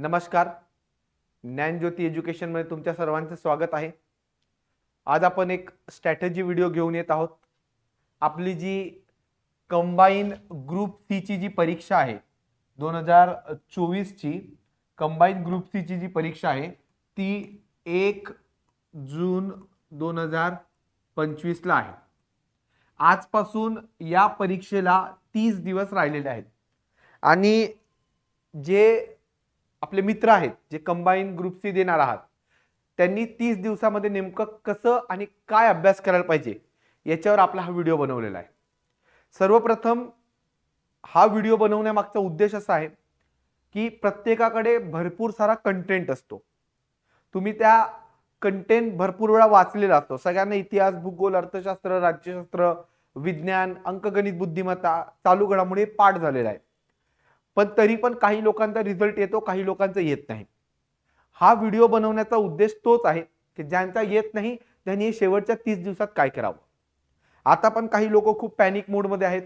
नमस्कार. ज्ञानज्योती एज्युकेशनमध्ये तुमच्या सर्वांचं स्वागत आहे. आज आपण एक स्ट्रॅटेजी व्हिडिओ घेऊन येत आहोत. आपली जी कंबाईन ग्रुप सीची जी परीक्षा आहे दोन हजार चोवीसची कंबाईन ग्रुप सीची जी परीक्षा आहे ती एक जून दोन हजार पंचवीसला आहे. आजपासून या परीक्षेला तीस दिवस राहिलेले आहेत. आणि जे आपले मित्र आहेत जे कंबाईन ग्रुप सी देणार आहात. त्यांनी तीस दिवसामध्ये नेमकं कसं आणि काय अभ्यास करायला पाहिजे याच्यावर आपला हा व्हिडिओ बनवलेला आहे. सर्वप्रथम हा व्हिडिओ बनवण्यामागचा उद्देश असा आहे की प्रत्येकाकडे भरपूर सारा कंटेंट असतो. तुम्ही त्या कंटेंट भरपूर वेळा वाचलेला असतो. सगळ्यांना इतिहास भूगोल अर्थशास्त्र राज्यशास्त्र विज्ञान अंकगणित बुद्धिमत्ता चालू घडामुळे पाठ झालेला आहे. पण तरी पण काही लोकांचा रिझल्ट येतो काही लोकांचा येत नाही. हा व्हिडिओ बनवण्याचा उद्देश तोच आहे की ज्यांचा येत नाही त्यांनी शेवटच्या तीस दिवसात काय करावं? आता पण काही लोक खूप पॅनिक मोडमध्ये आहेत.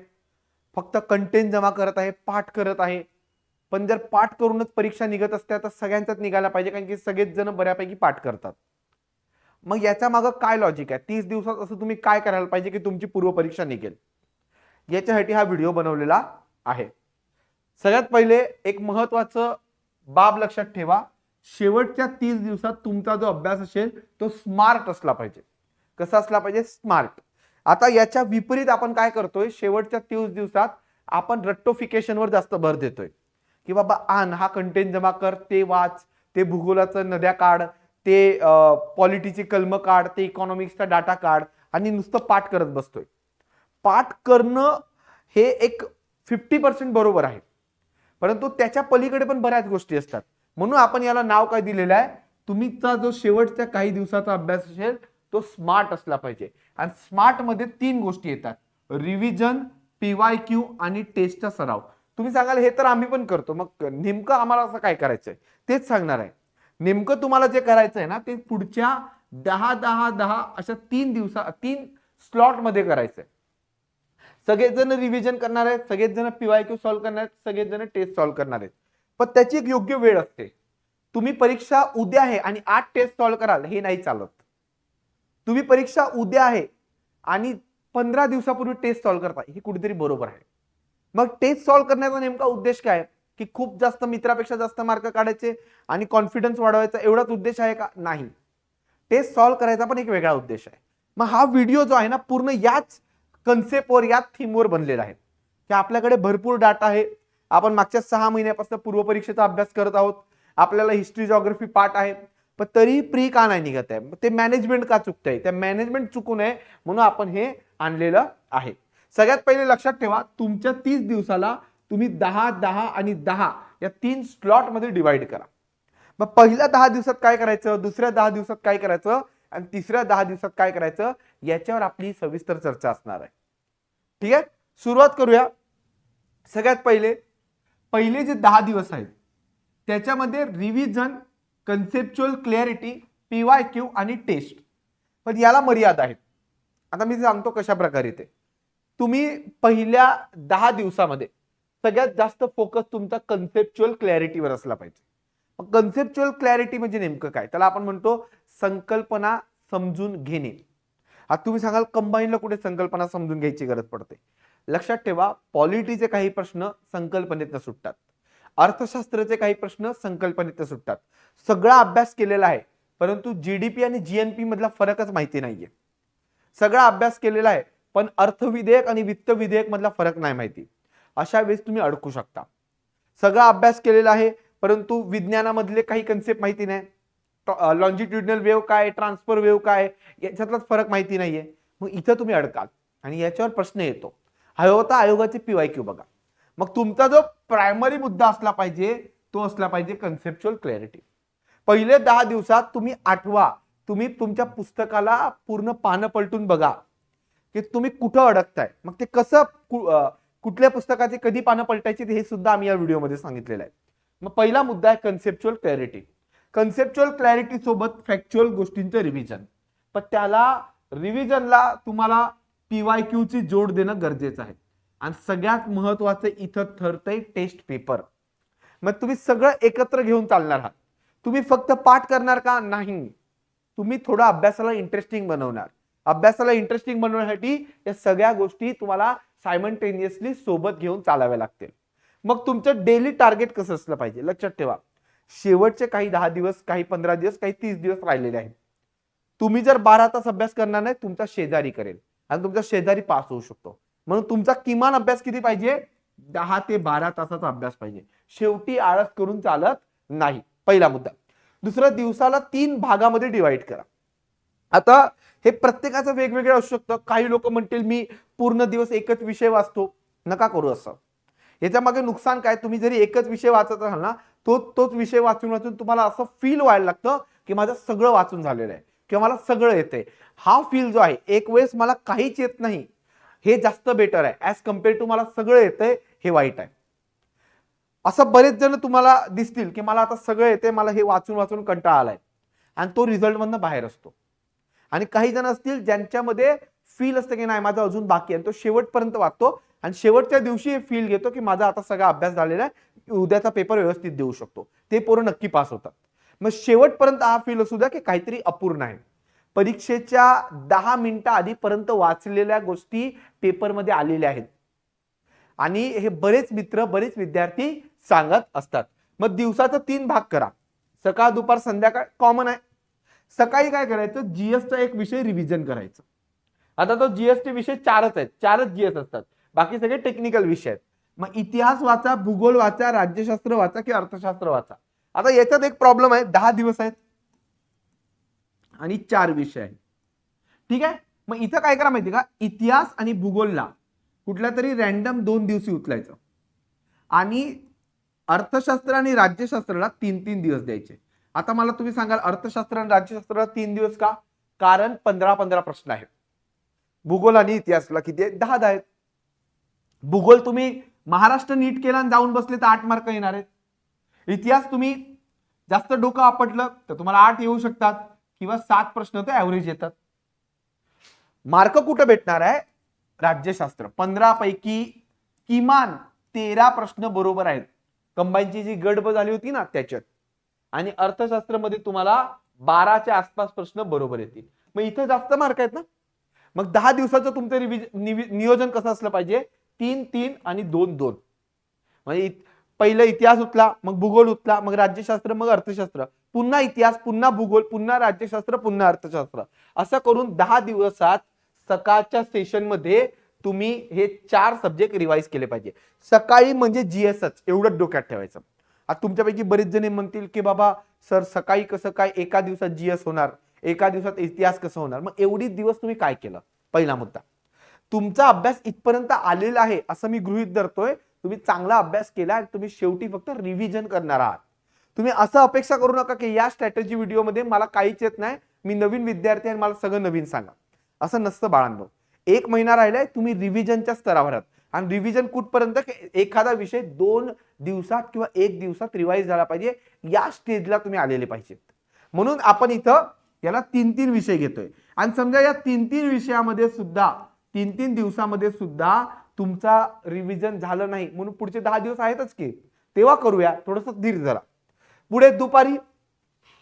फक्त कंटेंट जमा करत आहे पाठ करत आहे. पण जर पाठ करूनच परीक्षा निघत असत्या तर सगळ्यांचाच निघायला पाहिजे कारण की सगळेच जण बऱ्यापैकी पाठ करतात. मग याच्या मागं काय लॉजिक आहे? तीस दिवसात असं तुम्ही काय करायला पाहिजे की तुमची पूर्वपरीक्षा निघेल? याच्यासाठी हा व्हिडिओ बनवलेला आहे. सगळ्यात पहिले एक महत्वाचं बाब लक्षात ठेवा. शेवटच्या तीस दिवसात तुमचा जो अभ्यास असेल तो स्मार्ट असला पाहिजे. कसा असला पाहिजे? स्मार्ट. आता याच्या विपरीत आपण काय करतोय? शेवटच्या तीस दिवसात आपण रट्टोफिकेशनवर जास्त भर देतोय. की बाबा आण हा कंटेंट जमा कर ते वाच ते भूगोलाचं नद्या काढ ते पॉलिटीची कलम काढ ते इकॉनॉमिक्सचा डाटा काढ आणि नुसतं पाठ करत बसतोय. पाठ करणं हे एक फिफ्टी पर्सेंट बरोबर आहे. परंतु त्याच्या पलीकडे पण बऱ्याच गोष्टी असतात. म्हणून आपण याला नाव काय दिलेलं आहे? तुम्हीचा जो शेवटच्या काही दिवसाचा अभ्यास असेल तो स्मार्ट असला पाहिजे. आणि स्मार्टमध्ये तीन गोष्टी येतात. रिव्हिजन पीवाय क्यू आणि टेस्टचा सराव. तुम्ही सांगाल हे तर आम्ही पण करतो. मग नेमकं आम्हाला असं काय करायचंय? तेच सांगणार आहे. नेमकं तुम्हाला जे करायचं आहे ना ते पुढच्या दहा दहा दहा अशा तीन दिवसा तीन स्लॉटमध्ये करायचंय. सगळेजण रिव्हिजन करणार आहेत सगळेजण पीवाय क्यू सॉल्व्ह करणार आहेत सगळेजण टेस्ट सॉल्व्ह करणार आहेत. पण त्याची एक योग्य वेळ असते. तुम्ही परीक्षा उद्या आहे आणि आठ टेस्ट सॉल्व्ह कराल हे नाही चालत. तुम्ही परीक्षा उद्या आहे आणि पंधरा दिवसापूर्वी टेस्ट सॉल्व्ह करता हे कुठेतरी बरोबर आहे. मग टेस्ट सॉल्व्ह करण्याचा नेमका उद्देश काय? आहे की खूप जास्त मित्रापेक्षा जास्त मार्क काढायचे आणि कॉन्फिडन्स वाढवायचा एवढाच उद्देश आहे का? नाही. टेस्ट सॉल्व्ह करायचा पण एक वेगळा उद्देश आहे. मग हा व्हिडिओ जो आहे ना पूर्ण याच कन्सेप्टवर या थीमवर बनलेला आहे. की आपल्याकडे भरपूर डाटा आहे. आपण मागच्या सहा महिन्यापासून पूर्वपरीक्षेचा अभ्यास करत आहोत. आपल्याला हिस्ट्री जॉग्रफी पाठ आहे. पण तरी प्री का नाही निघत आहे? ते मॅनेजमेंट का चुकत आहे? त्या मॅनेजमेंट चुकू नये म्हणून आपण हे आणलेलं आहे. सगळ्यात पहिले लक्षात ठेवा तुमच्या तीस दिवसाला तुम्ही दहा दहा आणि दहा या तीन स्लॉटमध्ये डिवाइड करा. मग पहिल्या दहा दिवसात काय करायचं? दुसऱ्या दहा दिवसात काय करायचं? आणि तिसऱ्या दहा दिवसात काय करायचं? याच्यावर आपली सविस्तर चर्चा असणार आहे. ठीक आहे? सुरुवात करूया. सगळ्यात पहिले पहिले जे दहा दिवस आहेत त्याच्यामध्ये revision conceptual clarity P Y Q आणि टेस्ट पण याला मर्यादा आहेत. आता मी सांगतो कशा प्रकारे ते. तुम्ही पहिल्या दहा दिवसामध्ये सगळ्यात जास्त फोकस तुमचा कन्सेप्च्युअल क्लॅरिटीवर असला पाहिजे. कन्सेप्च्युअल क्लॅरिटी म्हणजे नेमकं काय? त्याला आपण म्हणतो संकल्पना समजून घेणे. आता तुम्ही सांगाल कंबाईनला कुठे संकल्पना समजून घ्यायची गरज पडते? लक्षात ठेवा पॉलिटीचे काही प्रश्न संकल्पनेतनं सुटतात. अर्थशास्त्राचे काही प्रश्न संकल्पनेतनं सुटतात. सगळा अभ्यास केलेला आहे परंतु जीडीपी आणि जीएनपी मधला फरकच माहिती नाहीये. सगळा अभ्यास केलेला आहे पण अर्थविधेयक आणि वित्त विधेयक मधला फरक नाही माहिती. अशा वेळेस तुम्ही अडकू शकता. सगळा अभ्यास केलेला आहे परंतु विज्ञानामधले काही कन्सेप्ट माहिती नाही. लॉन्जिट्युडनल वेव्ह काय ट्रान्सफर वेव्ह काय याच्यातलाच फरक माहिती नाहीये. मग इथं तुम्ही अडकाल. आणि याच्यावर प्रश्न येतो. हा होता आयोगाचे पीवाय क्यू बघा. मग तुमचा जो प्रायमरी मुद्दा असला पाहिजे तो असला पाहिजे कन्सेप्च्युअल क्लॅरिटी पहिले दहा दिवसात तुम्ही आठवा. तुम्ही तुमच्या पुस्तकाला पूर्ण पानं पलटून बघा. की तुम्ही कुठं अडकताय. मग ते कसं कुठल्या पुस्तकाचे कधी पानं पलटायची हे सुद्धा आम्ही या व्हिडिओमध्ये सांगितलेलं आहे. मग पहिला मुद्दा आहे कन्सेप्च्युअल क्लॅरिटी कन्सेप्च्युअल क्लॅरिटी सोबत फॅक्च्युअल गोष्टींचं रिव्हिजन पण त्याला रिव्हिजनला तुम्हाला पीवाय क्यू ची जोड देणं गरजेचं आहे. आणि सगळ्यात महत्वाचं इथं ठरतंय टेस्ट पेपर मग तुम्ही सगळं एकत्र घेऊन चालणार आहात. तुम्ही फक्त पाठ करणार का? नाही. तुम्ही थोडं अभ्यासाला इंटरेस्टिंग बनवणार. अभ्यासाला इंटरेस्टिंग बनवण्यासाठी या सगळ्या गोष्टी तुम्हाला सायमंटेनियसली सोबत घेऊन चालाव्या लागतील. मग तुमचं डेली टार्गेट कसं असलं पाहिजे? लक्षात ठेवा. शेवटचे काही दहा दिवस काही पंधरा दिवस काही तीस दिवस राहिलेले आहेत. तुम्ही जर बारा तास अभ्यास करणार नाही तुमचा शेजारी करेल. आणि तुमचा शेजारी पास होऊ शकतो. म्हणून तुमचा किमान अभ्यास किती पाहिजे? दहा ते बारा तासाचा अभ्यास पाहिजे. शेवटी आळस करून चालत नाही. पहिला मुद्दा. दुसरा दिवसाला तीन भागामध्ये डिवाइड करा. आता हे प्रत्येकाचं वेगवेगळं असू शकतं. काही लोक म्हणतील मी पूर्ण दिवस एकच विषय वाचतो. नका करू असं. याच्या मागे नुकसान काय? तुम्ही जरी एकच विषय वाचत असाल ना तो तोच विषय वाचून वाचून तुम्हाला असं फील व्हायला लागतं की माझं सगळं वाचून झालेलं आहे किंवा मला सगळं येतंय. हा फील जो आहे एक वेळेस मला काहीच येत नाही. हे जास्त बेटर आहे. ॲज कंपेअर टू मला सगळं येतंय हे वाईट आहे. असं बरेच जण तुम्हाला दिसतील की मला आता सगळं येते मला हे वाचून वाचून कंटाळा आलाय आणि तो रिझल्टमधनं बाहेर असतो. आणि काही जण असतील ज्यांच्यामध्ये फील असतं की नाही माझं अजून बाकी आहे आणि तो शेवटपर्यंत वाचतो. आणि शेवटच्या दिवशी हे फील घेतो की माझा आता सगळा अभ्यास झालेला आहे उद्याचा पेपर व्यवस्थित देऊ शकतो. ते पोरं नक्की पास होतात. मग शेवटपर्यंत हा फील असू द्या की काहीतरी अपूर्ण आहे. परीक्षेच्या दहा मिनिटं आधीपर्यंत वाचलेल्या गोष्टी पेपरमध्ये आलेल्या आहेत. आणि हे बरेच मित्र बरेच विद्यार्थी सांगत असतात. मग दिवसाचा तीन भाग करा. सकाळ दुपार संध्याकाळ कॉमन आहे. सकाळी काय करायचं? जीएसचा एक विषय रिव्हिजन करायचं. आता तो जीएसटी विषय चारच आहेत. चारच जीएस असतात. बाकी सगळे टेक्निकल विषय आहेत. मग इतिहास वाचा भूगोल वाचा राज्यशास्त्र वाचा की अर्थशास्त्र वाचा. आता याच्यात एक प्रॉब्लेम आहे दहा दिवस आहेत. आणि चार विषय आहेत. ठीक आहे? मग इथं काय करा माहिती का? इतिहास आणि भूगोलला कुठल्या तरी रॅन्डम दोन दिवशी उचलायचं. आणि अर्थशास्त्र आणि राज्यशास्त्राला तीन तीन दिवस द्यायचे. आता मला तुम्ही सांगाल अर्थशास्त्र आणि राज्यशास्त्राला तीन दिवस का? कारण पंधरा पंधरा प्रश्न आहेत. भूगोल आणि इतिहासला किती आहेत? दहा दहा आहेत. भूगोल तुम्ही महाराष्ट्र नीट केला आणि जाऊन बसले तर आठ मार्क येणार आहेत. इतिहास तुम्ही जास्त डोकं आपटलं तर तुम्हाला आठ येऊ शकतात किंवा सात प्रश्न तर ऍव्हरेज येतात. मार्क कुठं भेटणार आहे? राज्यशास्त्र. पंधरा पैकी किमान तेरा प्रश्न बरोबर आहेत. कंबाईनची जी गडब झाली होती ना त्याच्यात. आणि अर्थशास्त्रामध्ये तुम्हाला बाराच्या आसपास प्रश्न बरोबर येतील. मग इथं जास्त मार्क आहेत ना? मग दहा दिवसाचं तुमचं रिव्हिज नियोजन कसं असलं पाहिजे? तीन तीन आणि दोन दोन. म्हणजे पहिला पहिलं इतिहास उतला मग भूगोल उतला मग राज्यशास्त्र मग अर्थशास्त्र. पुन्हा इतिहास पुन्हा भूगोल पुन्हा राज्यशास्त्र पुन्हा अर्थशास्त्र. असं करून दहा दिवसात सकाळच्या सेशनमध्ये तुम्ही हे चार सब्जेक्ट रिवाइज केले पाहिजे. सकाळी म्हणजे जीएसच एवढंच डोक्यात ठेवायचं. आता तुमच्यापैकी बरेच जण म्हणतील की बाबा सर सकाळी कसं काय एका दिवसात जीएस होणार? एका दिवसात इतिहास कसं होणार? मग एवढी दिवस तुम्ही काय केलं? पहिला मुद्दा. तुमचा अभ्यास इथपर्यंत आलेला आहे असं मी गृहित धरतोय. तुम्ही चांगला अभ्यास केला आणि तुम्ही शेवटी फक्त रिव्हिजन करणार आहात. तुम्ही असं अपेक्षा करू नका की या स्ट्रॅटेजी व्हिडिओमध्ये मला काहीच येत नाही. मी नवीन विद्यार्थी आणि मला सगळं नवीन सांगा. असं नसतं बाळांनो. एक महिना राहिलाय तुम्ही रिव्हिजनच्या स्तरावर आहात. आणि रिव्हिजन कुठपर्यंत एखादा विषय दोन दिवसात किंवा एक दिवसात रिवाईज झाला पाहिजे या स्टेजला तुम्ही आलेले पाहिजेत. म्हणून आपण इथं याला तीन तीन विषय घेतोय. आणि समजा या तीन तीन विषयामध्ये सुद्धा तीन तीन दिवसामध्ये सुद्धा तुमचा रिव्हिजन झालं नाही. म्हणून पुढचे दहा दिवस आहेतच की. तेव्हा करूया. थोडस धीर जरा पुढे दुपारी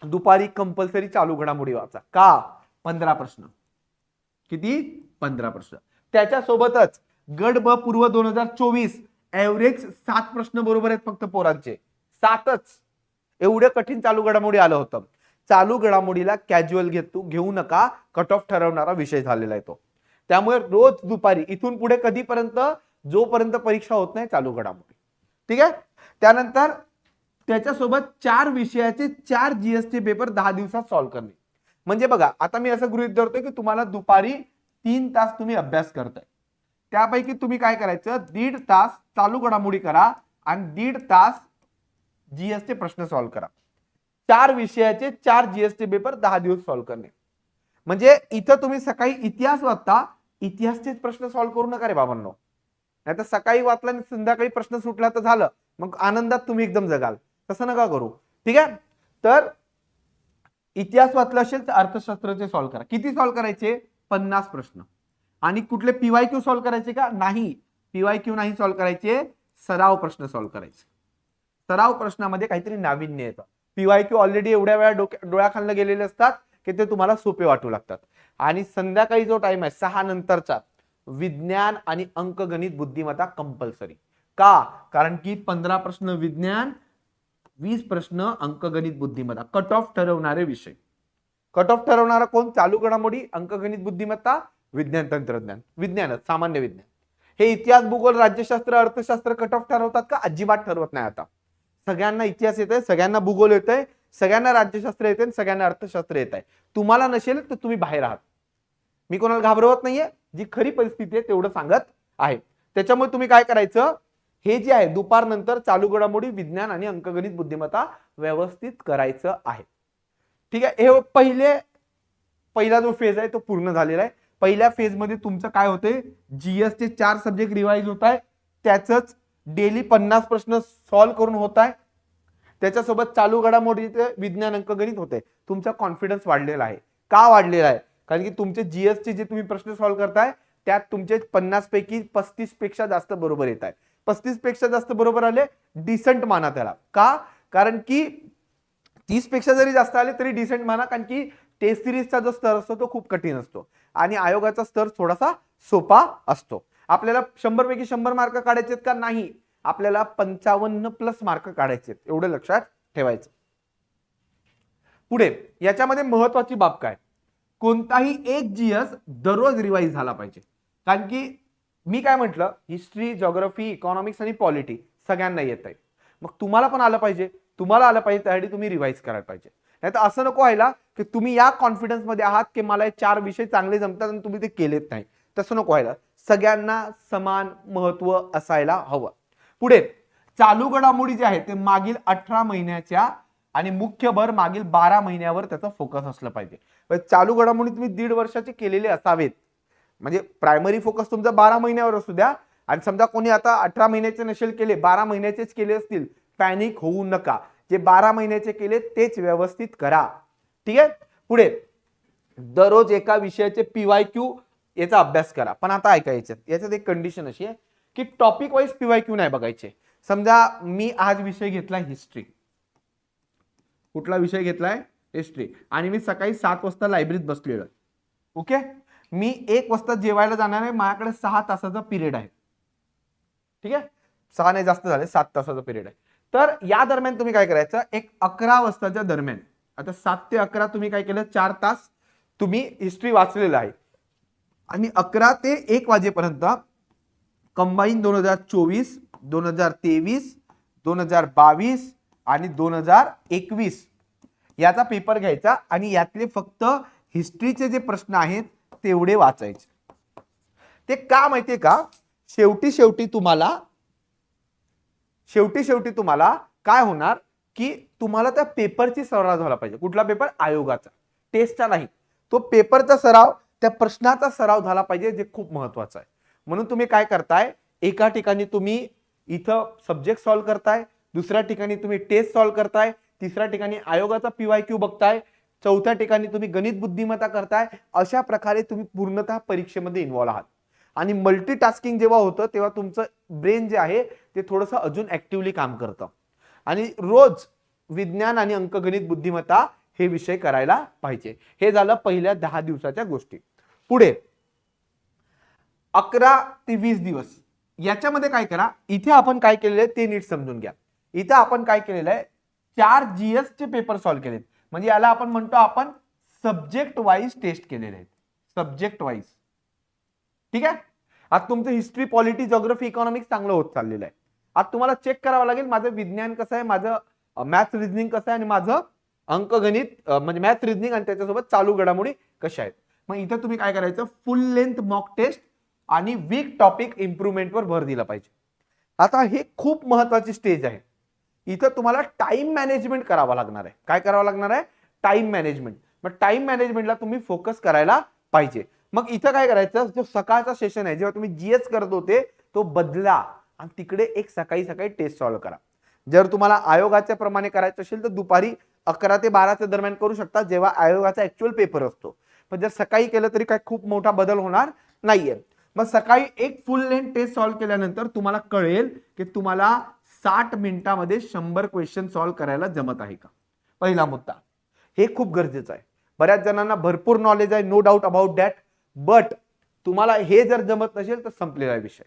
दुपारी कंपल्सरी चालू घडामोडी वाचा. का? पंधरा प्रश्न. किती? पंधरा प्रश्न. त्याच्यासोबतच गड ब पूर्व दोन हजार चोवीस ऍव्हरेज सात प्रश्न बरोबर आहेत फक्त पोरांचे. सातच. एवढे कठीण चालू घडामोडी आलं होतं. चालू घडामोडीला कॅज्युअल घेतो घेऊ नका. कट ऑफ ठरवणारा विषय झालेला आहे तो. त्यामुळे रोज दुपारी इथून पुढे कधीपर्यंत जोपर्यंत परीक्षा होत नाही चालू घडामोडी. ठीक आहे? त्यानंतर त्याच्यासोबत चार विषयाचे चार जीएसटी पेपर दहा दिवसात सॉल्व्ह करणे. म्हणजे बघा आता मी असं गृहित धरतो की तुम्हाला दुपारी तीन तास तुम्ही अभ्यास करताय. त्यापैकी तुम्ही काय करायचं? दीड तास चालू घडामोडी करा आणि दीड तास जीएसटी प्रश्न सॉल्व्ह करा. चार विषयाचे चार जीएसटी पेपर दहा दिवस सॉल्व्ह करणे. म्हणजे इथं तुम्ही सकाळी इतिहास वाचता इतिहासचेच प्रश्न सॉल्व्ह करू नका रे बाबांनो. नाही तर सकाळी वाचला आणि संध्याकाळी प्रश्न सुटला तर झालं. मग आनंदात तुम्ही एकदम जगाल. तसं नका करू. ठीक आहे? तर इतिहास वाचला असेल तर अर्थशास्त्राचे सॉल्व्ह करा. किती सॉल्व्ह करायचे? पन्नास प्रश्न. आणि कुठले पीवाय क्यू सॉल्व्ह करायचे का? नाही. पीवाय क्यू नाही सॉल्व्ह करायचे. सराव प्रश्न सॉल्व्ह करायचे. सराव प्रश्नामध्ये काहीतरी नाविन्य येतं. पीवाय क्यू ऑलरेडी एवढ्या वेळा डोक्या डोळ्याखालनं गेलेले असतात की ते तुम्हाला सोपे वाटू लागतात. आणि संध्याकाळी जो टाइम आहे सहा नंतरचा विज्ञान आणि अंकगणित बुद्धिमत्ता कंपल्सरी का? कारण की पंधरा प्रश्न विज्ञान वीस प्रश्न अंकगणित बुद्धिमत्ता. कट ऑफ ठरवणारे विषय. कट ऑफ ठरवणारा कोण? चालू घडामोडी अंकगणित बुद्धिमत्ता विज्ञान तंत्रज्ञान. विज्ञानच सामान्य विज्ञान. हे इतिहास भूगोल राज्यशास्त्र अर्थशास्त्र कट ऑफ ठरवतात का? अजिबात ठरवत नाही आता. सगळ्यांना इतिहास येत आहे सगळ्यांना भूगोल येत आहे सगळ्यांना राज्यशास्त्र येते आणि सगळ्यांना अर्थशास्त्र येत आहे तुम्हाला नसेल तर तुम्ही बाहेर आहात. मी कोणाला घाबरवत नाहीये. जी खरी परिस्थिती आहे तेवढं सांगत आहे. त्याच्यामुळे तुम्ही काय करायचं? हे जे आहे दुपारनंतर चालू घडामोडी विज्ञान आणि अंकगणित बुद्धिमत्ता व्यवस्थित करायचं आहे. ठीक आहे हे पहिले पहिला जो फेज आहे तो पूर्ण झालेला आहे. पहिल्या फेजमध्ये तुमचं काय होते जीएस चे चार सब्जेक्ट रिवाईज होत आहे. त्याच डेली पन्नास प्रश्न सॉल्व्ह करून होत आहे. त्याच्यासोबत चालू घडामोडीचे विज्ञान अंकगणित होते तुमचा कॉन्फिडन्स वाढलेला आहे. का वाढलेला आहे? कारण की तुमचे जीएसटी जे तुम्ही प्रश्न सॉल्व्ह करताय त्यात तुमचे पन्नास पैकी पस्तीसपेक्षा जास्त बरोबर येत आहे पस्तीसपेक्षा जास्त बरोबर आले डिसेंट माना त्याला. का? कारण की तीसपेक्षा जरी जास्त आले तरी डिसेंट माना कारण की टेस्ट सिरीजचा जो स्तर असतो तो खूप कठीण असतो. आणि आयोगाचा स्तर थोडासा सोपा असतो. आपल्याला शंभर पैकी शंभर मार्क काढायचे का? नाही. आपल्याला पंचावन्न प्लस मार्क काढायचे एवढं लक्षात ठेवायचं. पुढे याच्यामध्ये महत्वाची बाब काय? कोणताही एक जीएस दररोज रिवाईज झाला पाहिजे. कारण की मी काय म्हटलं? हिस्ट्री जॉग्रफी इकॉनॉमिक्स आणि पॉलिटी सगळ्यांना येत आहे. मग तुम्हाला पण आलं पाहिजे. तुम्हाला आलं पाहिजे त्यासाठी तुम्ही रिवाईज करायला पाहिजे. नाही तर असं नको व्हायला की तुम्ही या कॉन्फिडन्समध्ये आहात की मला हे चार विषय चांगले जमतात आणि तुम्ही ते केलेत नाही. तसं नको व्हायला. सगळ्यांना समान महत्त्व असायला हवं. पुढे चालू घडामोडी जे आहे ते मागील अठरा महिन्याच्या आणि मुख्य भर मागील बारा महिन्यावर त्याचा फोकस असलं पाहिजे. पण चालू घडामोडी तुम्ही दीड वर्षाचे केलेले असावेत. म्हणजे प्रायमरी फोकस तुमचा बारा महिन्यावर असू द्या. आणि समजा कोणी आता अठरा महिन्याचे नसेल केले बारा महिन्याचेच केले असतील पॅनिक होऊ नका. जे बारा महिन्याचे केले तेच व्यवस्थित करा. ठीक आहे? पुढे. दररोज एका विषयाचे पीवाय क्यू याचा अभ्यास करा. पण आता ऐका याच्यात. याच्यात एक कंडिशन अशी आहे की टॉपिक वाईज पीवाय क्यू नाही बघायचे. समजा मी आज विषय घेतला हिस्ट्री कुठला विषय घेतलाय? हिस्ट्री आणि मी सकाळी सात वाजता लायब्ररीत बसलेलो. आहे ओके मी एक वाजता जेवायला जाणार आहे. माझ्याकडे सहा तासाचा पिरियड आहे. ठीक आहे? सहा नाही जास्त झाले. सात तासाचा पिरियड आहे. तर या दरम्यान तुम्ही काय करायचं? एक अकरा वाजताच्या दरम्यान. आता सात ते अकरा तुम्ही काय केलं? चार तास तुम्ही हिस्ट्री वाचलेलं आहे. आणि अकरा ते एक वाजेपर्यंत कंबाईन दोन हजार चोवीस दोन हजार तेवीस दोन हजार बावीस आणि दोन हजार एकवीस. याचा पेपर घ्यायचा आणि यातले फक्त हिस्ट्रीचे जे प्रश्न आहेत तेवढे वाचायचे. ते का माहितीये का? शेवटी शेवटी तुम्हाला शेवटी शेवटी तुम्हाला काय होणार? की तुम्हाला त्या पेपरची सराव झाला पाहिजे. कुठला पेपर आयोगाचा. टेस्टचा नाही. तो पेपरचा सराव त्या प्रश्नाचा सराव झाला पाहिजे जे खूप महत्वाचं आहे. म्हणून तुम्ही काय करताय? एका ठिकाणी तुम्ही इथं सब्जेक्ट सॉल्व्ह करताय दुसऱ्या ठिकाणी तुम्ही टेस्ट सॉल्व्ह करताय तिसऱ्या ठिकाणी आयोगाचा पीवाय क्यू बघताय चौथ्या ठिकाणी तुम्ही गणित बुद्धिमत्ता करताय अशा प्रकारे तुम्ही पूर्णतः परीक्षेमध्ये इन्व्हॉल्व आहात. आणि मल्टीटास्किंग जेव्हा होतं तेव्हा तुमचं ब्रेन जे आहे ते थोडंसं अजून ऍक्टिव्हली काम करतं. आणि रोज विज्ञान आणि अंकगणित बुद्धिमत्ता हे विषय करायला पाहिजे. हे झालं पहिल्या दहा दिवसाच्या गोष्टी. पुढे अकरा ते वीस दिवस. याच्यामध्ये काय करा इथे आपण काय केलेलं ते नीट समजून घ्या. इथं आपण काय केलेलं आहे? चार जीएस चे पेपर सॉल्व्ह केलेत. म्हणजे याला आपण म्हणतो आपण सब्जेक्ट वाईज टेस्ट केलेले आहेत. सब्जेक्ट वाईज ठीक आहे? आता तुमचं हिस्ट्री पॉलिटी जॉग्रफी इकॉनॉमिक्स चांगलं होत चाललेलं आहे. आता तुम्हाला चेक करावं लागेल माझं विज्ञान कसं आहे माझं मॅथ्स रिझनिंग कसं आहे आणि माझं अंकगणित म्हणजे मॅथ्स रिझनिंग आणि त्याच्यासोबत चालू घडामोडी कशा आहेत. मग इथं तुम्ही काय करायचं? फुल लेंथ मॉक टेस्ट आणि वीक टॉपिक इम्प्रुव्हमेंटवर भर दिला पाहिजे. आता हे खूप महत्वाची स्टेज आहे. इथं तुम्हाला टाइम मॅनेजमेंट करावा लागणार आहे. काय करावं लागणार आहे? टाइम मॅनेजमेंट मग टाइम मॅनेजमेंटला तुम्ही फोकस करायला पाहिजे. मग इथं काय करायचं? जो सकाळचा सेशन आहे जेव्हा तुम्ही जीएस करत होते तो बदला. आणि तिकडे एक सकाळी सकाळी टेस्ट सॉल्व्ह करा. जर तुम्हाला आयोगाच्या प्रमाणे करायचं असेल तर दुपारी अकरा ते बाराच्या दरम्यान करू शकता जेव्हा आयोगाचा ऍक्च्युअल पेपर असतो. पण जर सकाळी केलं तरी काय खूप मोठा बदल होणार नाहीये. मग सकाळी एक फुल लेंथ टेस्ट सॉल्व्ह केल्यानंतर तुम्हाला कळेल की तुम्हाला साठ मिनिटामध्ये शंभर क्वेश्चन सॉल्व्ह करायला जमत आहे का? पहिला मुद्दा. हे खूप गरजेचं आहे. बऱ्याच जणांना भरपूर नॉलेज आहे no doubt about that but तुम्हाला हे जर जमत नसेल तर संपलेला आहे विषय.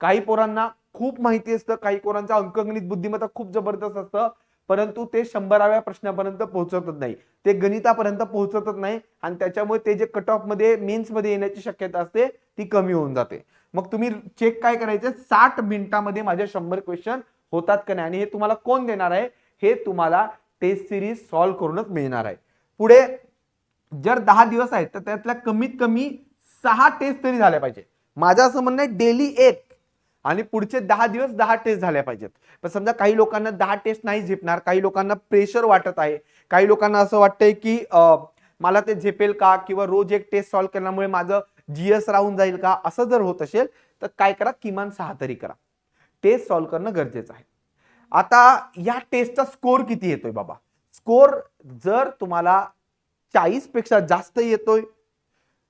काही पोरांना खूप माहिती असतं काही पोरांचा अंकगणित बुद्धिमत्ता खूप जबरदस्त असतं परंतु ते शंभराव्या प्रश्नापर्यंत पोहोचतच नाही. ते गणितापर्यंत पोहोचतच नाही आणि त्याच्यामुळे ते जे कट ऑफमध्ये मेन्समध्ये येण्याची शक्यता असते ती कमी होऊन जाते. मग तुम्ही चेक काय करायचे? साठ मिनिटामध्ये माझे शंभर क्वेश्चन होतात का नाही? आणि हे तुम्हाला कोण देणार आहे? हे तुम्हाला टेस्ट सिरीज सॉल्व्ह करूनच मिळणार आहे. पुढे जर दहा दिवस आहेत तर त्यातल्या कमीत कमी सहा टेस्ट तरी झाल्या पाहिजे माझं असं म्हणणं आहे डेली एक. आणि पुढचे दहा दिवस दहा टेस्ट झाल्या पाहिजेत. पण समजा काही लोकांना दहा टेस्ट नाही झेपणार काही लोकांना प्रेशर वाटत आहे काही लोकांना असं वाटतंय की मला ते झेपेल का? किंवा रोज एक टेस्ट सॉल्व्ह केल्यामुळे माझं जीएस राहून जाईल का? असं जर होत असेल तर काय करा? किमान सहा तरी करा. टेस्ट सॉल्व्ह करणं गरजेचं आहे. आता या टेस्टचा स्कोर किती येतोय बाबा? स्कोर जर तुम्हाला चाळीसपेक्षा जास्त येतोय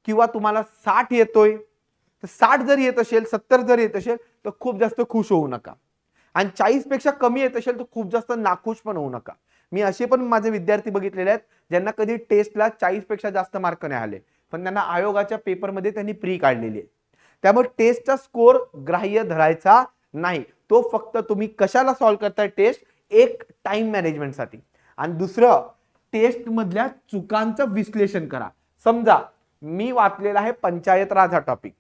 किंवा तुम्हाला साठ येतोय तर साठ जर येत असेल सत्तर जर येत असेल तर खूप जास्त खुश होऊ नका. आणि चाळीसपेक्षा कमी येत असेल तर खूप जास्त नाखुश पण होऊ नका. मी असे पण माझे विद्यार्थी बघितलेले आहेत ज्यांना कधी टेस्टला चाळीसपेक्षा जास्त मार्क नाही आले. पण त्यांना आयोगाच्या पेपरमध्ये त्यांनी प्री काढलेली आहे. त्यामुळे टेस्टचा स्कोर ग्राह्य धरायचा नाही. तो फक्त तुम्ही कशाला सॉल्व्ह करताय टेस्ट एक टाइम मॅनेजमेंटसाठी आणि दुसरं टेस्ट मधल्या चुकांचं विश्लेषण करा. समजा मी वाचलेला आहे पंचायत राज हा टॉपिक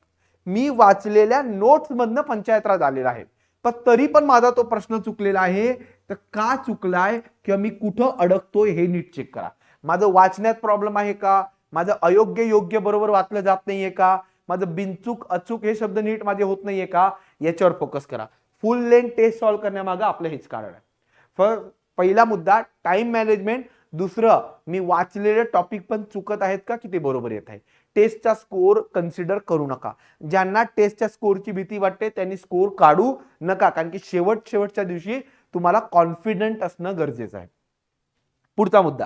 मी वाचलेल्या नोट्स मधनं पंचायत राज आलेला आहे. पण तरी पण माझा तो प्रश्न चुकलेला आहे. तर का चुकलाय? किंवा मी कुठं अडकतोय हे नीट चेक करा. माझं वाचण्यात प्रॉब्लेम आहे का? माझं अयोग्य योग्य बरोबर वाचलं जात नाहीये का? माझं बिनचूक अचूक हे शब्द नीट माझे होत नाहीये का? याच्यावर फोकस करा. फुल लेंथ टेस्ट सॉल्व्ह करण्यामागं आपलं हेच कारण आहे. फ- पहिला मुद्दा टाइम मॅनेजमेंट दुसरं मी वाचलेले टॉपिक पण चुकत आहेत का? की ते बरोबर येत आहे टेस्टचा स्कोर कन्सिडर करू नका. ज्यांना टेस्टच्या स्कोरची भीती वाटते त्यांनी स्कोर काढू नका. कारण की शेवट शेवटच्या दिवशी तुम्हाला कॉन्फिडंट असणं गरजेचं आहे. पुढचा मुद्दा.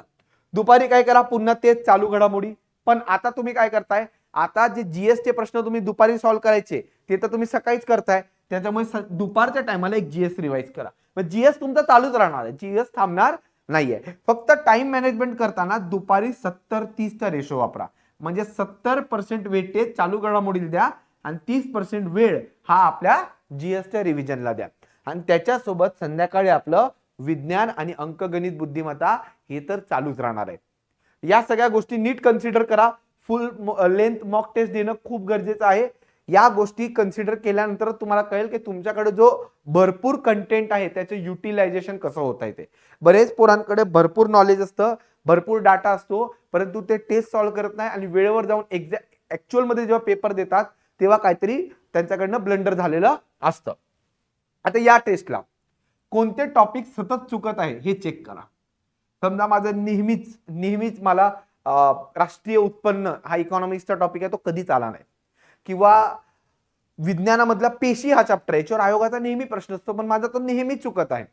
दुपारी काय करा पुन्हा तेच चालू घडामोडी. पण आता तुम्ही काय करताय आता जे जीएसटी प्रश्न तुम्ही दुपारी सॉल्व्ह करायचे ते तर तुम्ही सकाळीच करताय. त्याच्यामुळे दुपारच्या टायमाला एक जीएस रिवाईज करा. मग जीएस तुमचा चालूच राहणार आहे. जीएस थांबणार नाहीये. फक्त टाइम मॅनेजमेंट करताना दुपारी सत्तर तीसचा रेशो वापरा. म्हणजे सत्तर पर्सेंट वेटेज चालू घडामोडीला द्या आणि तीस पर्सेंट वेळ हा आपल्या जीएसच्या रिव्हिजनला द्या. आणि त्याच्यासोबत संध्याकाळी आपलं विज्ञान आणि अंकगणित बुद्धिमत्ता हे तर चालूच राहणार आहे या सगळ्या गोष्टी नीट कन्सिडर करा. फुल लेंथ मॉक टेस्ट देणं खूप गरजेचं आहे. या गोष्टी कन्सिडर केल्यानंतर तुम्हाला कळेल की तुमच्याकडे जो भरपूर कंटेंट आहे त्याचं युटिलायझेशन कसं होत आहे ते. बरेच पोरांकडे भरपूर नॉलेज असतं भरपूर डाटा असतो परंतु ते टेस्ट सॉल्व्ह करत नाही आणि वेळेवर जाऊन एक्झॅक्ट ॲक्च्युअलमध्ये जेव्हा पेपर देतात तेव्हा काहीतरी त्यांच्याकडनं ब्लंडर झालेलं असतं. आता या टेस्टला कोणते टॉपिक सतत चुकत आहे हे चेक करा. समजा माझं नेहमीच नेहमीच मला राष्ट्रीय उत्पन्न हा इकॉनॉमिक्सचा टॉपिक आहे तो कधीच आला नाही. किंवा विज्ञानामधला पेशी हा चॅप्टर याच्यावर आयोगाचा नेहमी प्रश्न असतो पण माझा तो नेहमी चुकत आहे.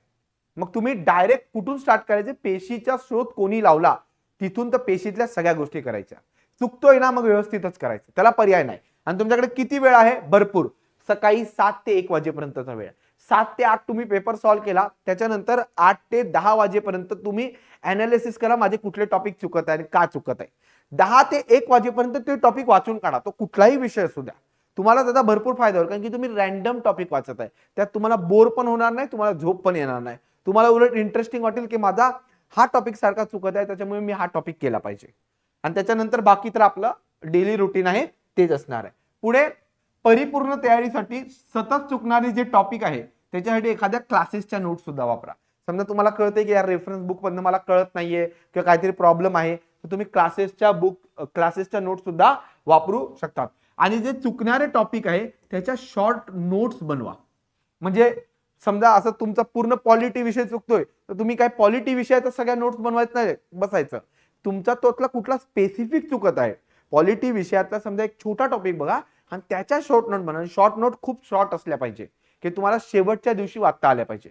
मग तुम्ही डायरेक्ट कुठून स्टार्ट करायचे? पेशीचा शोध कोणी लावला तिथून तर पेशीतल्या सगळ्या गोष्टी करायच्या. चुकतोय ना मग व्यवस्थितच करायचं. त्याला पर्याय नाही. आणि तुमच्याकडे किती वेळ आहे? भरपूर. सकाळी सात ते एक वाजेपर्यंतचा वेळ. सात ते आठ तुम्ही पेपर सॉल्व्ह केला त्याच्यानंतर आठ ते दहा वाजेपर्यंत तुम्ही अनालिसिस करा माझे कुठले टॉपिक चुकत आहे आणि का चुकत आहे. दहा ते एक वाजेपर्यंत ते टॉपिक वाचून काढा तो कुठलाही विषय असू द्या. तुम्हाला त्याचा भरपूर फायदा होईल कारण की तुम्ही रॅन्डम टॉपिक वाचत आहे. त्यात तुम्हाला बोर पण होणार नाही तुम्हाला झोप पण येणार नाही. तुम्हाला उलट इंटरेस्टिंग वाटेल की माझा हा टॉपिक सारखा चुकत आहे त्याच्यामुळे मी हा टॉपिक केला पाहिजे. आणि त्याच्यानंतर बाकी तर आपलं डेली रुटीन आहे तेच असणार आहे. पुढे परिपूर्ण तयारीसाठी सतत चुकणारे जे टॉपिक आहे त्याच्यासाठी एखाद्या क्लासेसच्या नोट सुद्धा वापरा. समजा तुम्हाला कळते की या रेफरन्स बुक मधनं मला कळत नाहीये किंवा काहीतरी प्रॉब्लेम आहे तर तुम्ही क्लासेसच्या बुक क्लासेसच्या नोट सुद्धा वापरू शकतात. आणि जे चुकणारे टॉपिक आहे त्याच्या शॉर्ट नोट्स बनवा. म्हणजे समजा असं तुमचा पूर्ण पॉलिटी विषय चुकतोय तर तुम्ही काय पॉलिटी विषयाचा सगळ्या नोट्स बनवायचं नाही बसायचं. तुमचा तोतला कुठला स्पेसिफिक चुकत आहे. पॉलिटी विषयातला समजा एक छोटा टॉपिक बघा आणि त्याच्या शॉर्ट नोट बनवा. शॉर्ट नोट खूप शॉर्ट असल्या पाहिजे. की तुम्हाला शेवटच्या दिवशी वागता आल्या पाहिजे.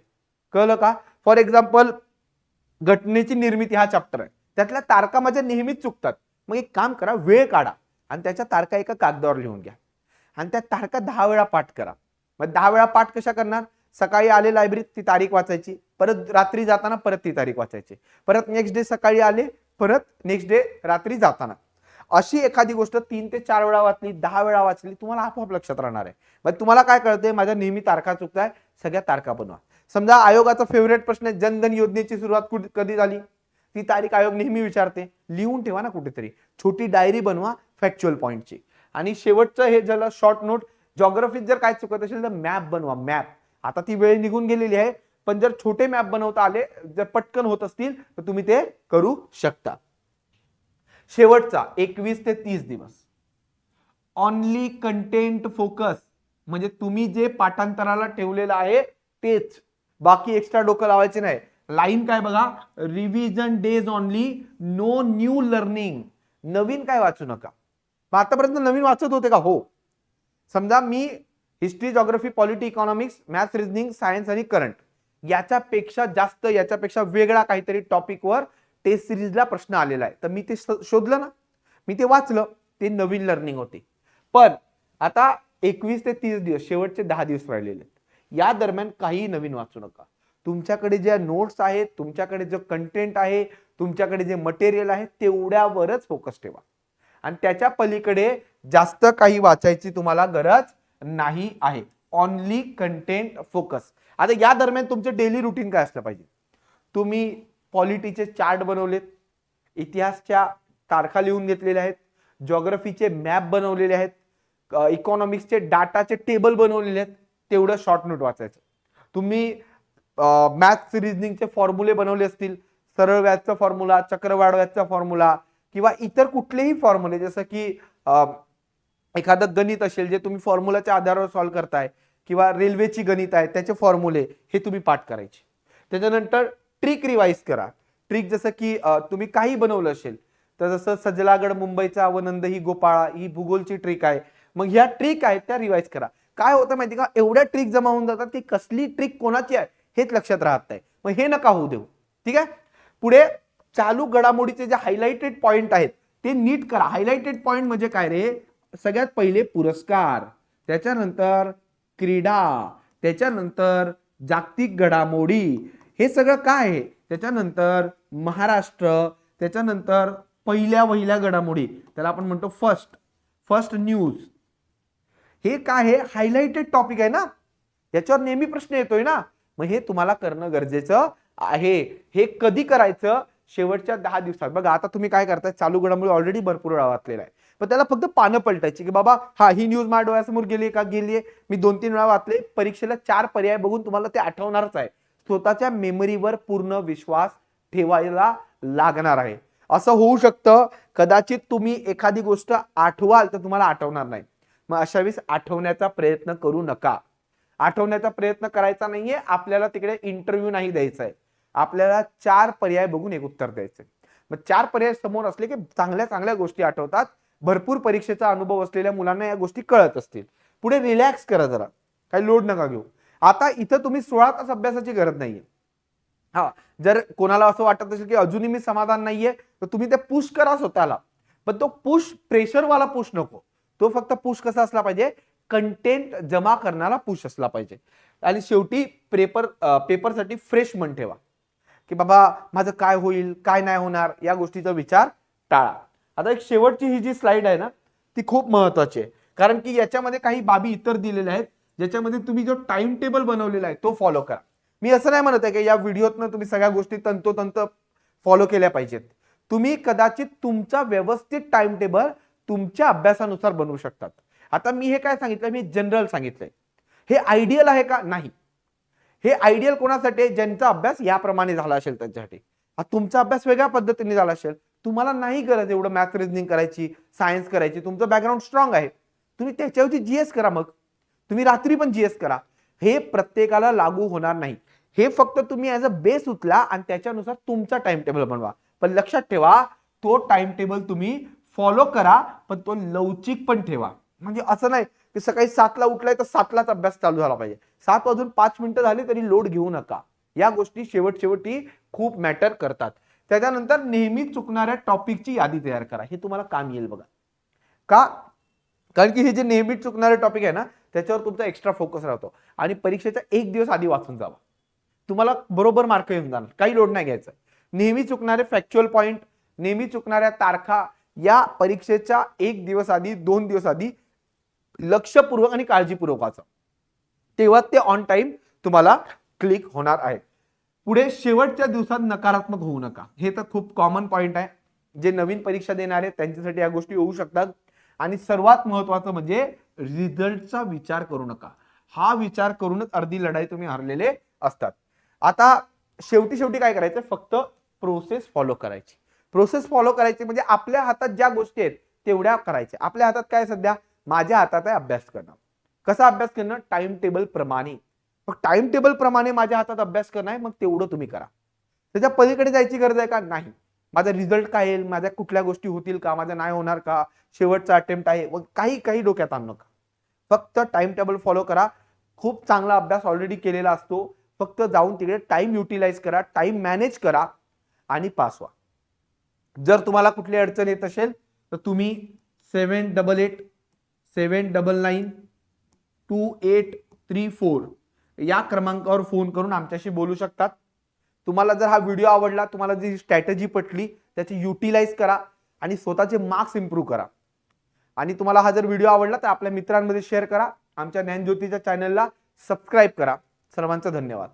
कळलं का? फॉर एक्झाम्पल घटनेची निर्मिती हा चॅप्टर आहे. त्यातल्या तारखा माझ्या नेहमीच चुकतात. मग एक काम करा वेळ काढा आणि त्याच्या तारखा एका कागदावर लिहून घ्या. आणि त्या तारखा दहा वेळा पाठ करा. मग दहा वेळा पाठ कशा करणार? सकाळी आले लायब्ररीत ती तारीख वाचायची. परत रात्री जाताना परत ती तारीख वाचायची. परत नेक्स्ट डे सकाळी आले परत नेक्स्ट डे रात्री जाताना. अशी एखादी गोष्ट तीन ते चार वेळा वाचली दहा वेळा वाचली तुम्हाला आपोआप लक्षात राहणार आहे. मग तुम्हाला काय कळतंय? माझ्या नेहमी तारखा चुकताय सगळ्या तारखा बनवा. समजा आयोगाचा फेवरेट प्रश्न आहे जनधन योजनेची सुरुवात कधी झाली? ती तारीख आयोग नेहमी विचारते. लिहून ठेवा ना कुठेतरी. छोटी डायरी बनवा फॅक्च्युअल पॉईंटची आणि शेवटचं हे झालं शॉर्ट नोट जॉग्रफीत जर काय चुकत असेल तर मॅप बनवा मॅप आता ती वेळ निघून गेलेली आहे पण जर छोटे मॅप बनवता आले जर पटकन होत असतील तर तुम्ही ते करू शकता. शेवटचा एकवीस ते तीस दिवस. ऑनली कंटेंट फोकस म्हणजे तुम्ही जे पाठांतराला ठेवलेलं आहे तेच. बाकी एक्स्ट्रा डोकं लावायचे नाही. लाईन काय बघा? Revision days only no new learning नवीन काय वाचू नका. मग आतापर्यंत नवीन वाचत होते का? हो. समजा मी history geography polity economics maths reasoning science आणि करंट याच्यापेक्षा जास्त याच्यापेक्षा वेगळा काहीतरी टॉपिकवर टेस्ट सिरीजला प्रश्न आलेला आहे. तर मी ते शोधलं ना. मी ते वाचलं. ते नवीन लर्निंग होते. पण आता एकवीस ते तीस दिवस शेवटचे दहा दिवस राहिलेले आहेत. या दरम्यान काही नवीन वाचू नका. तुमच्याकडे ज्या नोट्स आहेत तुमच्याकडे जो कंटेंट आहे तुमच्याकडे जे मटेरियल आहे तेवढ्यावरच फोकस ठेवा. आणि त्याच्या पलीकडे जास्त काही वाचायची तुम्हाला गरज नाही आहे. ऑनली कंटेंट फोकस आता या दरम्यान तुमचं डेली रुटीन काय असलं पाहिजे? तुम्ही पॉलिटीचे चार्ट बनवलेत इतिहासच्या तारखा लिहून घेतलेल्या आहेत जॉग्रफीचे मॅप बनवलेले आहेत इकॉनॉमिक्सचे डाटाचे टेबल बनवलेले आहेत तेवढं शॉर्ट नोट वाचायचं. तुम्ही मॅथ्स रिझनिंगचे फॉर्म्युले बनवले असतील सरळ व्याजचा फॉर्म्युला चक्रवाढ व्याजचा फॉर्म्युला किंवा इतर कुठलेही फॉर्म्युले जसं की एखादं गणित असेल जे तुम्ही फॉर्म्युलाच्या आधारावर सॉल्व्ह करताय किंवा रेल्वेची गणित आहे त्याचे फॉर्म्युले हे तुम्ही पाठ करायचे. त्याच्यानंतर ट्रिक रिवाईज करा. ट्रिक जसं की तुम्ही काही बनवलं असेल तर जसं सजलागड मुंबईचा अवनंद ही गोपाळा ही भूगोलची ट्रिक आहे. मग ह्या ट्रिक आहेत त्या रिवाईज करा. काय होतं माहिती का? एवढ्या ट्रिक जमा होऊन जातात की कसली ट्रिक कोणाची आहे हेच लक्षात राहत नाही. मग हे नका होऊ देऊ. ठीक आहे? पुढे चालू घडामोडीचे जे हायलाइटेड पॉइंट आहेत ते नीट करा. हायलाइटेड पॉइंट म्हणजे काय रे? सगळ्यात पहिले पुरस्कार त्याच्यानंतर क्रीडा त्याच्यानंतर जागतिक घडामोडी हे सगळं काय आहे? त्याच्यानंतर महाराष्ट्र त्याच्यानंतर पहिल्या वहिल्या घडामोडी. त्याला आपण म्हणतो फर्स्ट फर्स्ट न्यूज हे काय आहे? हायलाइटेड टॉपिक आहे ना? याच्यावर नेहमी प्रश्न येतोय ना? मग हे तुम्हाला करणं गरजेचं आहे. हे कधी करायचं? शेवटच्या दहा दिवसात. बघा आता तुम्ही काय करताय? चालू घडामोडी ऑलरेडी भरपूर वेळा वाचलेला आहे पण त्याला फक्त पानं पलटायची की बाबा हा ही न्यूज माझ्या डोळ्यासमोर गेली का? गेली मी दोन तीन वेळा वाचले. परीक्षेला चार पर्याय बघून तुम्हाला ते आठवणारच आहे. स्वतःच्या मेमरीवर पूर्ण विश्वास ठेवायला लागणार आहे. असं होऊ शकतं कदाचित तुम्ही एखादी गोष्ट आठवाल तर तुम्हाला आठवणार नाही. मग अशा वेळेस आठवण्याचा प्रयत्न करू नका. आठवण्याचा प्रयत्न करायचा नाहीये आपल्याला तिकडे इंटरव्ह्यू नाही द्यायचा आहे. आपल्याला चार पर्याय बघून एक उत्तर द्यायचं मग चार पर्याय समोर असले की चांगल्या चांगल्या गोष्टी आठवतात भरपूर परीक्षेचा अनुभव असलेल्या मुलांना या गोष्टी कळत असतील. पुढे रिलॅक्स करा जरा. काही लोड नका घेऊ. आता इथं तुम्ही सोळा तास अभ्यासाची गरज नाहीये. हा जर कोणाला असं वाटत असेल की अजूनही मी समाधान नाहीये तर तुम्ही ते पुश करा स्वतःला. पण तो पुश प्रेशरवाला पुश नको. तो फक्त पुश कसा असला पाहिजे? कंटेंट जमा करणारा पुश असला पाहिजे. आणि शेवटी पेपर पेपरसाठी फ्रेश मन ठेवा. की बाबा माझं काय होईल काय नाही होणार या गोष्टीचा विचार टाळा. आता एक शेवटची ही जी स्लाइड आहे ना ती खूप महत्वाची आहे. कारण की याच्यामध्ये काही बाबी इतर दिलेल्या आहेत ज्याच्यामध्ये तुम्ही जो टाइम टेबल बनवलेला आहे तो फॉलो करा. मी असं नाही म्हणत आहे की या व्हिडिओतनं तुम्ही सगळ्या गोष्टी तंतोतंत फॉलो केल्या पाहिजेत. तुम्ही कदाचित तुमचा व्यवस्थित टाइम टेबल तुमच्या अभ्यासानुसार बनवू शकतात. आता मी हे काय सांगितलं मी जनरल सांगितलंय. हे आयडियल आहे का? नाही. हे आयडियल कोणासाठी आहे? ज्यांचा अभ्यास याप्रमाणे झाला असेल त्यांच्यासाठी. तुमचा अभ्यास वेगळ्या पद्धतीने झाला असेल. तुम्हाला नाही गरज एवढं मॅथ रिजनिंग करायची सायन्स करायची. तुमचं बॅकग्राऊंड स्ट्रॉंग आहे. तुम्ही त्याच्यावरती जीएस करा मग. तुम्ही रात्री पण जीएस करा. हे प्रत्येकाला लागू होणार नाही. हे फक्त तुम्ही ॲज अ बेस उचला आणि त्याच्यानुसार तुमचा टाइम टेबल बनवा. पण लक्षात ठेवा तो टाइम टेबल तुम्ही फॉलो करा पण तो लवचिक पण ठेवा. म्हणजे असं नाही की सकाळी सातला उठलाय तर सातलाच अभ्यास चालू झाला पाहिजे. सात वाजून पाच मिनिटं झाली तरी लोड घेऊ नका. या गोष्टी शेवट शेवटी खूप मॅटर करतात. त्याच्यानंतर नेहमी चुकणाऱ्या टॉपिकची यादी तयार करा. हे तुम्हाला काम येईल बघा. का? कारण की हे जे नेहमी चुकणारे टॉपिक आहे ना त्याच्यावर तुमचा एक्स्ट्रा फोकस राहतो. आणि परीक्षेचा एक दिवस आधी वाचून जावा. तुम्हाला बरोबर मार्क येऊन जाणार. काही लोड नाही घ्यायचं. नेहमी चुकणारे फॅक्च्युअल पॉईंट नेहमी चुकणाऱ्या तारखा या परीक्षेच्या एक दिवस आधी दोन दिवस आधी लक्षपूर्वक आणि काळजीपूर्वक वाचा. तेव्हा ते ऑन टाइम तुम्हाला क्लिक होणार आहे. पुढे शेवटच्या दिवसात नकारात्मक होऊ नका. हे तर खूप कॉमन पॉइंट आहे. जे नवीन परीक्षा देणारे त्यांच्यासाठी या गोष्टी होऊ शकतात. आणि सर्वात महत्वाचं म्हणजे रिझल्टचा विचार करू नका. हा विचार करूनच अर्धी लढाई तुम्ही हरलेले असतात. आता शेवटी शेवटी काय करायचं? फक्त प्रोसेस फॉलो करायची. प्रोसेस फॉलो करायची म्हणजे आपल्या हातात ज्या गोष्टी आहेत तेवढ्या करायच्या. आपल्या हातात काय सध्या? माझ्या हातात आहे अभ्यास करणं. कसा अभ्यास करणं? टाइम टेबल प्रमाणे. मग टाइम टेबल प्रमाणे माझ्या हातात अभ्यास करणं आहे मग तेवढं तुम्ही करा. त्याच्या पलीकडे जायची गरज आहे का? नाही. माझा रिझल्ट काय येईल? माझ्या कुठल्या गोष्टी होतील का? माझ्या नाही होणार का? शेवटचा अटेम्प्ट आहे. मग काही काही डोक्यात आणू नका. फक्त टाइम टेबल फॉलो करा. खूप चांगला अभ्यास ऑलरेडी केलेला असतो. फक्त जाऊन तिकडे टाइम युटिलाइज करा टाइम मॅनेज करा आणि पास व्हा. जर तुम्हाला कुठली अडचण येत असेल तर तुम्ही seven double eight seven double nine two eight three four या क्रमांकावर फोन करून आमच्याशी बोलू शकतात. तुम्हाला जर हा व्हिडिओ आवडला तुम्हाला जी स्ट्रॅटेजी पटली त्याची युटिलाइज करा आणि स्वतःचे मार्क्स इम्प्रूव्ह करा. आणि तुम्हाला हा जर व्हिडिओ आवडला तर आपल्या मित्रांमध्ये शेअर करा. आमच्या ज्ञानज्योतीच्या चॅनलला सबस्क्राईब करा. सर्वांचा धन्यवाद.